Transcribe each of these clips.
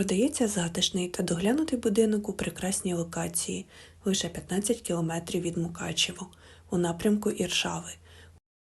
Продається затишний та доглянутий будинок у прекрасній локації, лише 15 кілометрів від Мукачево, у напрямку Іршави,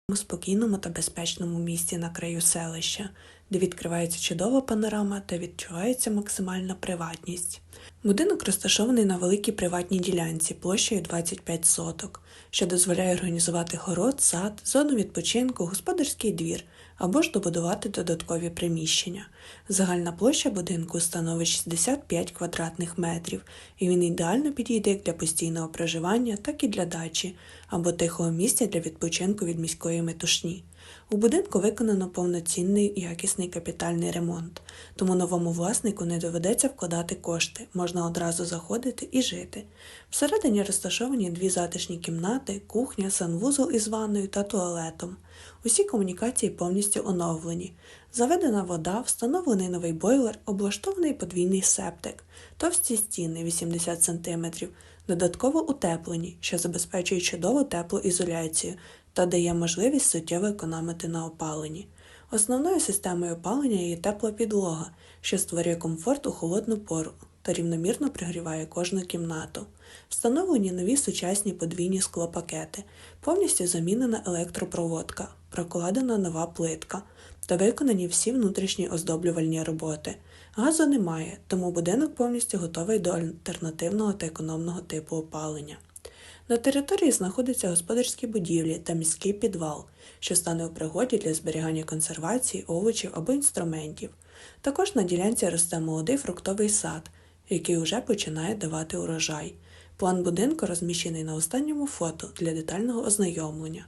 у спокійному та безпечному місці на краю селища, де відкривається чудова панорама та відчувається максимальна приватність. Будинок розташований на великій приватній ділянці площею 25 соток, що дозволяє організувати город, сад, зону відпочинку, господарський двір або ж добудувати додаткові приміщення. Загальна площа будинку становить 65 квадратних метрів, і він ідеально підійде як для постійного проживання, так і для дачі або тихого місця для відпочинку від міської метушні. У будинку виконано повноцінний якісний капітальний ремонт, тому новому власнику не доведеться вкладати кошти, можна одразу заходити і жити. Всередині розташовані дві затишні кімнати, кухня, санвузол із ванною та туалетом. Усі комунікації повністю оновлені. Заведена вода, встановлений новий бойлер, облаштований подвійний септик, товсті стіни 80 см, додатково утеплені, що забезпечує чудову теплоізоляцію та дає можливість суттєво економити на опаленні. Основною системою опалення є тепла підлога, що створює комфорт у холодну пору та рівномірно пригріває кожну кімнату. Встановлені нові сучасні подвійні склопакети, повністю замінена електропроводка, прокладена нова плитка та виконані всі внутрішні оздоблювальні роботи. Газу немає, тому будинок повністю готовий до альтернативного та економного типу опалення. На території знаходяться господарські будівлі та міський підвал, що стане у пригоді для зберігання консервації, овочів або інструментів. Також на ділянці росте молодий фруктовий сад, який уже починає давати урожай. План будинку розміщений на останньому фото для детального ознайомлення.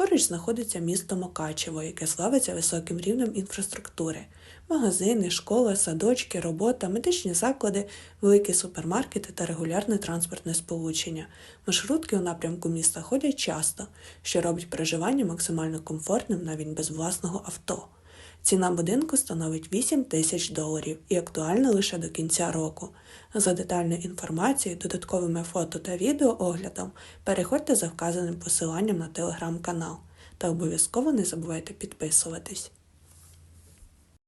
Поруч знаходиться місто Мокачево, яке славиться високим рівнем інфраструктури, магазини, школи, садочки, робота, медичні заклади, великі супермаркети та регулярне транспортне сполучення. Маршрутки у напрямку міста ходять часто, що робить проживання максимально комфортним навіть без власного авто. Ціна будинку становить 8 тисяч доларів і актуальна лише до кінця року. За детальною інформацією, додатковими фото та відео оглядом переходьте за вказаним посиланням на телеграм-канал та обов'язково не забувайте підписуватись.